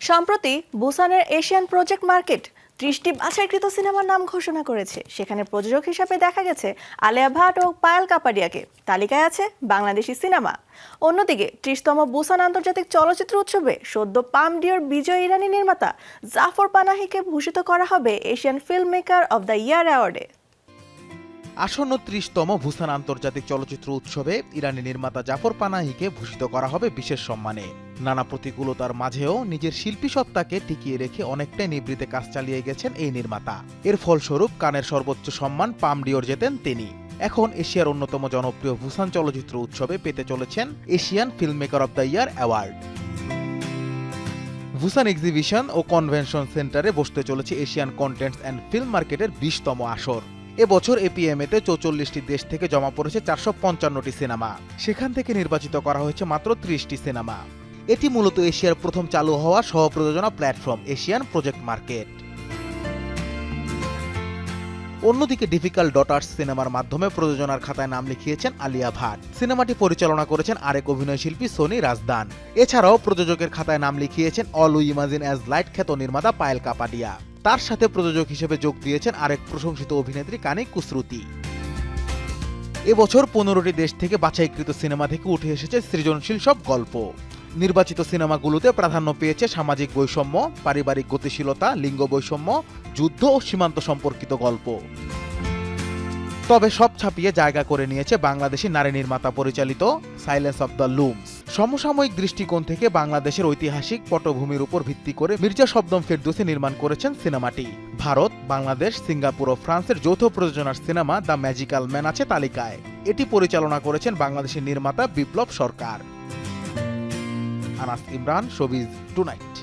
সম্প্রতি বুসানের Asian project market ত্রিশটি বাছাইকৃত সিনেমার নাম ঘোষণা করেছে। সেখানে প্রযোজক হিসাবে দেখা গেছে আলিয়া ভাট ও পায়েল কাপাডিয়াকে। তালিকায় আছে বাংলাদেশি সিনেমা। অন্যদিকে ত্রিশতম বুসান আন্তর্জাতিক চলচ্চিত্র উৎসবে সদ্য পাম ডিওর বিজয় ইরানি নির্মাতা জাফর পানাহিকে ভূষিত করা হবে Asian film maker of the year অ্যাওয়ার্ডে। আসন্ন ত্রিশতম ভুসান আন্তর্জাতিক চলচ্চিত্র উৎসবে ইরানি নির্মাতা জাফর পানাহিকে ভূষিত করা হবে বিশেষ সম্মানে। নানা প্রতিকূলতার মাঝেও নিজের শিল্পী সত্তাকে টিকিয়ে রেখে অনেকটাই নিবৃতে কাজ চালিয়ে গেছেন এই নির্মাতা। এর ফলস্বরূপ কানের সর্বোচ্চ সম্মান পামডিওর জেতেন তিনি। এখন এশিয়ার অন্যতম জনপ্রিয় ভুসান চলচ্চিত্র উৎসবে পেতে চলেছেন Asian film maker of the year award. Busan exhibition O convention সেন্টারে বসতে চলেছে এশিয়ান কন্টেন্টস অ্যান্ড ফিল্ম মার্কেটের বিশতম আসর। এবছর এপিএমএ তে চৌচল্লিশটি দেশ থেকে জমা পড়েছে চারশো পঞ্চান্নটি সিনেমা। সেখান থেকে নির্বাচিত করা হয়েছে মাত্র ত্রিশটি সিনেমা। এটি মূলত এশিয়ার প্রথম চালু হওয়া সহপ্রযোজনা প্ল্যাটফর্ম, এশিয়ান প্রজেক্ট মার্কেট। অন্যদিকে ডিফিকাল্ট ডটার্স সিনেমার মাধ্যমে প্রযোজনার খাতায় নাম লিখিয়েছেন আলিয়া ভাট। সিনেমাটি পরিচালনা করেছেন আরেক অভিনয়শিল্পী সোনি রাজদান। এছাড়াও প্রযোজকের খাতায় নাম লিখিয়েছেন all we imagine as light খ্যাত নির্মাতা পায়েল কাপাডিয়া। তার সাথে প্রযোজক হিসেবে যোগ দিয়েছেন আরেক প্রশংসিত অভিনেত্রী কানে কুশ্রুতি এবছর পনেরোটি দেশ থেকে বাছাইকৃত সিনেমা থেকে উঠে এসেছে সৃজনশীল সব গল্প। নির্বাচিত সিনেমাগুলোতে প্রাধান্য পেয়েছে সামাজিক বৈষম্য, পারিবারিক গতিশীলতা, লিঙ্গ বৈষম্য, যুদ্ধ ও সীমান্ত সম্পর্কিত গল্প। তবে সব ছাপিয়ে জায়গা করে নিয়েছে বাংলাদেশি নারী নির্মাতা পরিচালিত সাইলেন্স অব দ্য লুমস। সমসাময়িক দৃষ্টিকোণ থেকে বাংলাদেশের ঐতিহাসিক পটভূমির উপর ভিত্তি করে মির্জা শব্দম ফেরদৌসি নির্মাণ করেছেন সিনেমাটি। ভারত, বাংলাদেশ, সিঙ্গাপুর ও ফ্রান্সের যৌথ প্রযোজনার সিনেমা দ্য ম্যাজিক্যাল ম্যান আছে তালিকায়। এটি পরিচালনা করেছেন বাংলাদেশের নির্মাতা বিপ্লব সরকার। Anas Imran, showbiz tonight.